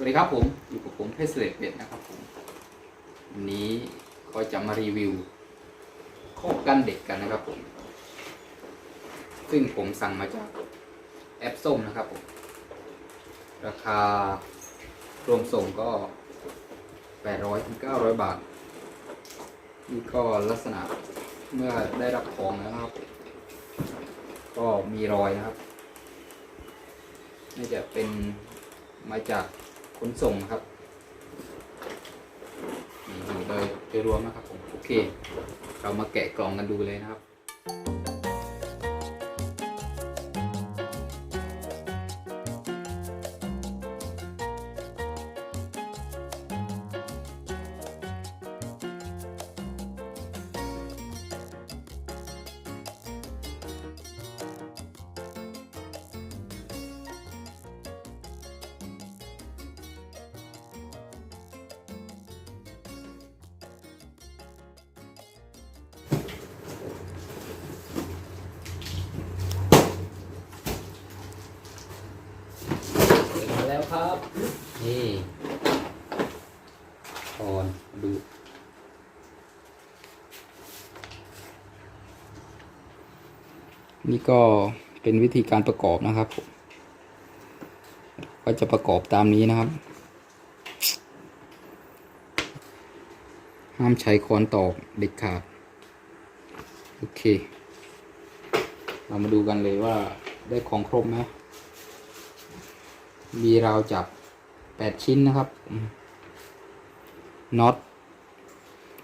วัสดีครับผม อยู่กับผมเพชรเสลดเป็ดนะครับผมวันนี้ก็จะมารีวิวข้อกันเด็กกันนะครับผม ซึ่งผมสั่งมาจากแอปส้มนะครับผม ราคารวมส่งก็800ถึง900บาท นี่ก็ลักษณะเมื่อได้รับของแล้วนะครับ ก็มีรอยนะครับน่าจะเป็นมาจาก ขนส่งครับนี่อยู่เลยโดยรวมนะครับผมโอเค เรามาแกะกล่องกันดูเลยนะครับ ครับนี่ตอนดูนี่ก็เป็นวิธีการประกอบนะครับผมก็จะประกอบตามนี้นะครับ ห้ามใช้ค้อนตอกเด็ดขาด โอเค เรามาดูกันเลยว่าได้ของครบไหม มีราวจับแปดชิ้นนะครับน็อต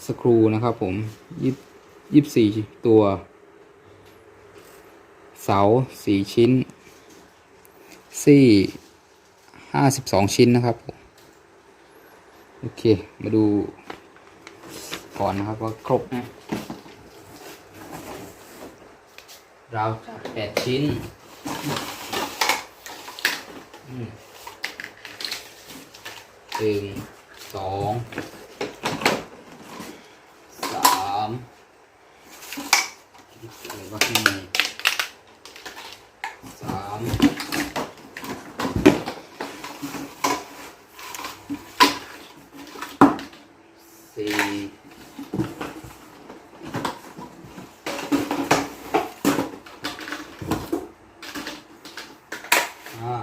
สครูนะครับผมยี่ยี่สี่ตัว เสาสี่ชิ้น ซี่ห้าสิบสองชิ้นนะครับ โอเค มาดูก่อนนะครับว่าครบไหมราวจับแปดชิ้น หนึ่งสองสามอะไรบ้างในสามสี่ห้า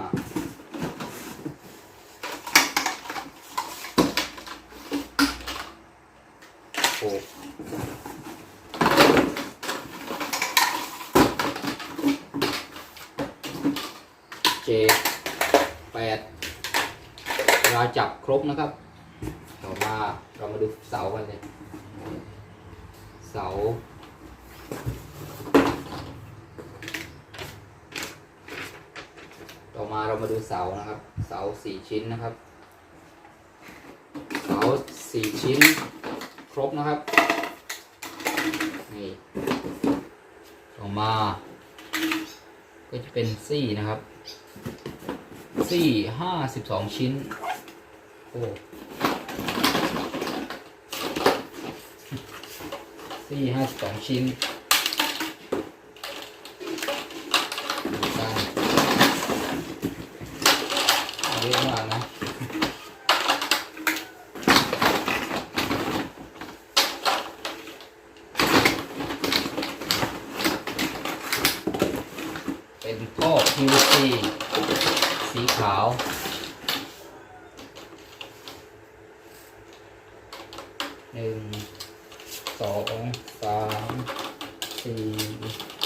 หกเจ็ดแปด เราจับครบนะครับต่อมาเรามาดูเสากันเลยเสา ต่อมาเรามาดูเสานะครับ เสาสี่ชิ้นนะครับ เสาสี่ชิ้นครบนะครับ นี่ ต่อมา ก็จะเป็นซี่นะครับซี่ห้าสิบสองชิ้น โอ้ซี่ห้าสิบสองชิ้นดูกันเยอะมากนะ เป็นท่อ PVC สีขาว หนึ่งสองสามสี่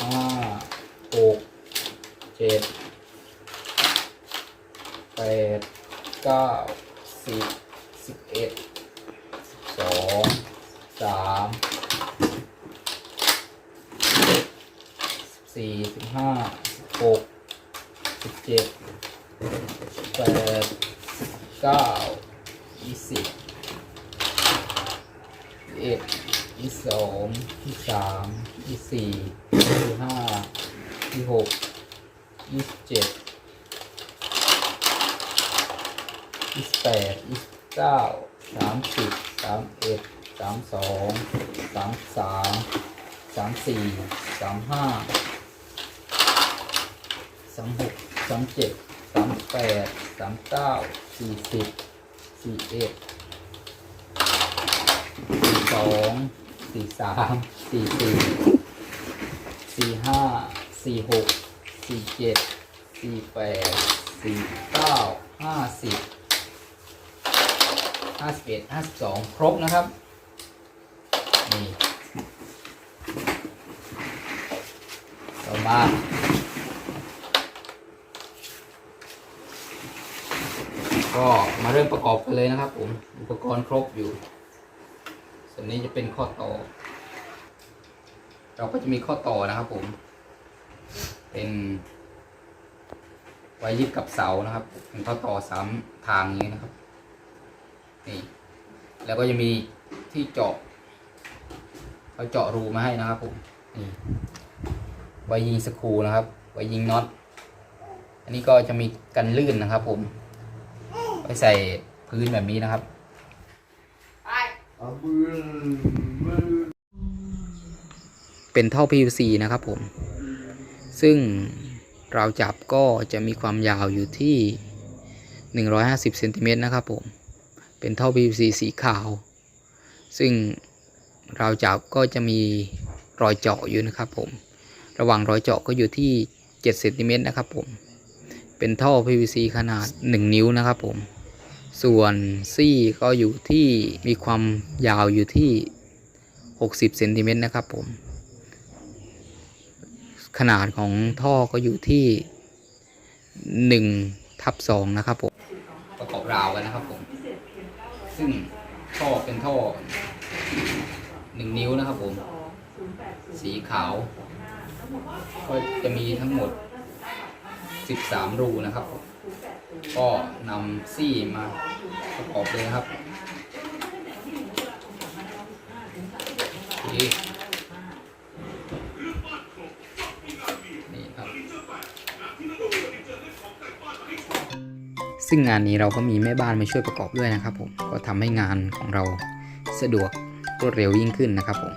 ห้าหกเจ็ดแปดเก้าสิบสิบเอ็ดสิบสองสามสี่สิบห้าสิบหกสิบเจ็ดแปดสิบเก้ายี่สิบ เอ็ดยี่สองยี่สามยี่สี่ยี่ห้ายี่หกยี่สิบเจ็ดยี่สิบแปดยี่สิบเก้าสามสิบสามเอ็ดสามสองสามสามสามสี่สามห้าสามหกสามเจ็ดสสามแปดสามเก้าสี่สิบสี่เอ็ด สองสี่สามสี่สี่สี่ห้าสี่หกสี่เจ็ดสี่แปดสี่เก้าห้าสิบห้าสิบเอ็ดห้าสิบสองครบนะครับนี่ต่อมาก็มาเริ่มประกอบกันเลยนะครับผม อุปกรณ์ครบอยู่ วนนี้จะเป็นข้อต่อ เราก็จะมีข้อต่อนะครับ ผม เป็นไว้ยึดกับเสานะครับ เป็นข้อต่อสามทางนี้นะครับ นี่ แล้วก็จะมีที่เจาะเขาเจาะรูมาให้นะครับ ผม นี่ไว้ยิงสกรูนะครับ ไว้ยิงน็อต อันนี้ก็จะมีกันลื่นนะครับ ผม ไว้ใส่พื้นแบบนี้นะครับ เป็นท่อ PVC นะครับผม ซึ่งราวจับก็จะมีความยาวอยู่ที่ 150เซนติเมตรนะครับผม เป็นท่อ PVC สีขาว ซึ่งราวจับก็จะมีรอยเจาะอยู่นะครับผม ระหว่างรอยเจาะก็อยู่ที่7เซนติเมตรนะครับผม เป็นท่อ PVC ขนาด 1 นิ้วนะครับผม ส่วนซี่ก็อยู่ที่มีความยาวอยู่ที่ 60เซนติเมตรนะครับผม ขนาดของท่อก็อยู่ที่1ทับ2นะครับผมประกอบราวกันนะครับผม ซึ่งท่อเป็นท่อ 1 นิ้วนะครับผม สีขาว ก็จะมีทั้งหมด 13 รูนะครับผม ก็นำซี่มาประกอบเลยครับโอเคนี่ครับ ซึ่งงานนี้เราก็มีแม่บ้านมาช่วยประกอบด้วยนะครับผมก็ทำให้งานของเราสะดวกรวดเร็วยิ่งขึ้นนะครับผม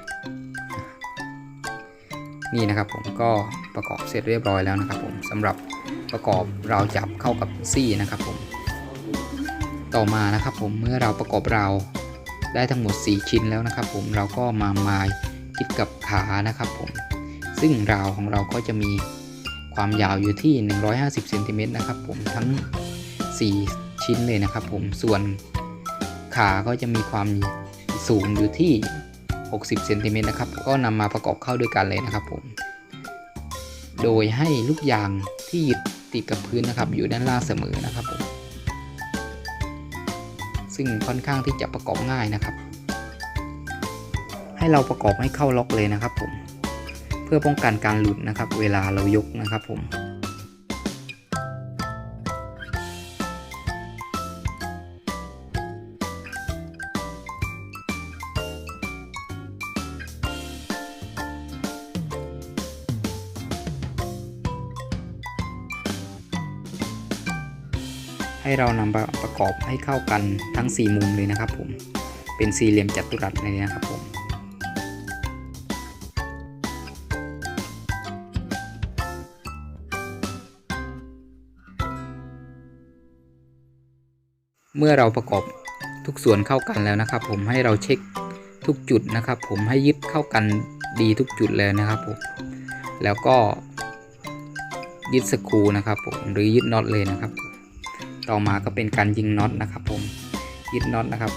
นี่นะครับผมก็ประกอบเสร็จเรียบร้อยแล้วนะครับผมสำหรับ ประกอบราวจับเข้ากับซี่นะครับผม ต่อมานะครับผมเมื่อเราประกอบราวได้ทั้งหมด 4 ชิ้นแล้วนะครับ ผมเราก็มามาคิดกับขานะครับผม ซึ่งราวของเราก็จะมีความยาวอยู่ที่ 150เซนติเมตรนะครับผมทั้ง 4 ชิ้นเลยนะครับผมส่วนขาก็จะมีความสูงอยู่ที่ 60เซนติเมตรนะครับก็นำมาประกอบเข้าด้วยกันเลยนะครับผม โดยให้ลูกยางที่ยึด ติดกับพื้นนะครับ อยู่ด้านล่างเสมอนะครับผมซึ่งค่อนข้างที่จะประกอบง่ายนะครับ ให้เราประกอบให้เข้าล็อกเลยนะครับผมเพื่อป้องกันการหลุดนะครับ เวลาเรายกนะครับผม ให้เรานำมาประกอบให้เข้ากันทั้ง 4 มุมเลยนะครับผม เป็นสี่เหลี่ยมจัตุรัสเลยนะครับผมเมื่อเราประกอบทุกส่วนเข้ากันแล้วนะครับ ผมให้เราเช็คทุกจุดนะครับ ผมให้ยึดเข้ากันดีทุกจุดเลยนะครับผมแล้วก็ยึดสกรูนะครับผมหรือยึดน็อตเลยนะครับ ต่อมาก็เป็นการยิงน็อตนะครับผมยึดน็อตนะครับ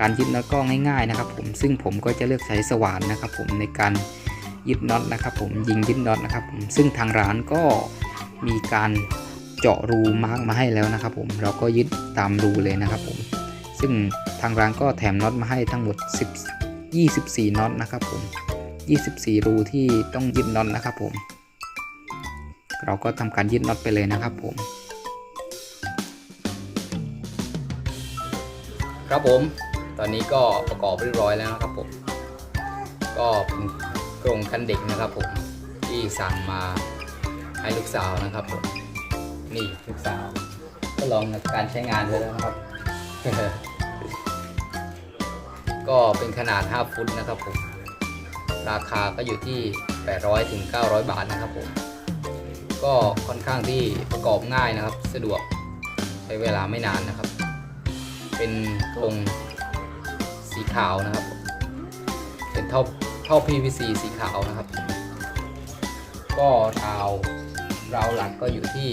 การยึดน็อตก็ง่ายๆนะครับ ผมซึ่งผมก็จะเลือกใช้สว่านนะครับ ผมในการยึดน็อตนะครับ ผมยิงยึดน็อตนะครับ ผมซึ่งทางร้านก็มีการเจาะรูมาร์กมาให้แล้วนะครับ ผมเราก็ยึดตามรูเลยนะครับ ผมซึ่งทางร้านก็แถมน็อตมาให้ทั้งหมด 10 24น็อตนะครับ ผม 24 รูที่ต้องยึดน็อตนะครับ ผม เราก็ทำการยึดน็อตไปเลยนะครับ ผม ครับผม ตอนนี้ก็ประกอบเรียบร้อยแล้วนะครับผม ก็เป็นกรงคันเด็กนะครับผม ที่สั่งมาให้ลูกสาวนะครับผม นี่ลูกสาว ก็ลองการใช้งานเลยนะครับ ก็เป็นขนาด 5 ฟุตนะครับผม ราคาก็อยู่ที่ 800ถึง900 บาทนะครับผม ก็ค่อนข้างที่ประกอบง่ายนะครับ สะดวกใช้เวลาไม่นานนะครับ เป็นกรงสีขาวนะครับ เป็นท่อท่อ PVC สีขาวนะครับ ก็ราวราวหลักก็อยู่ที่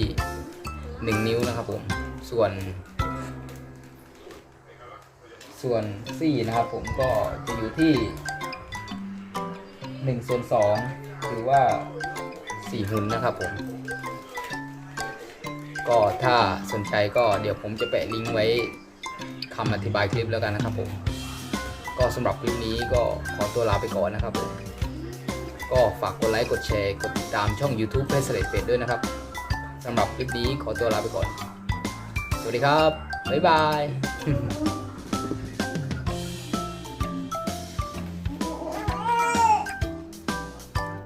1 นิ้วนะครับผมส่วน ส่วนซี่นะครับผมก็จะอยู่ที่1ส่วน2หรือว่า4หุ่นนะครับผม ก็ถ้าสนใจก็เดี๋ยวผมจะแปะลิงก์ไว้ คำอธิบายคลิปแล้วกันนะครับผม ก็สำหรับคลิปนี้ก็ขอตัวลาไปก่อนนะครับผม ก็ฝากกดไลค์กดแชร์กดติดตามช่อง YouTube เพจเลตเป็ดด้วยนะครับสำหรับคลิปนี้ขอตัวลาไปก่อน สวัสดีครับ บ๊ายบาย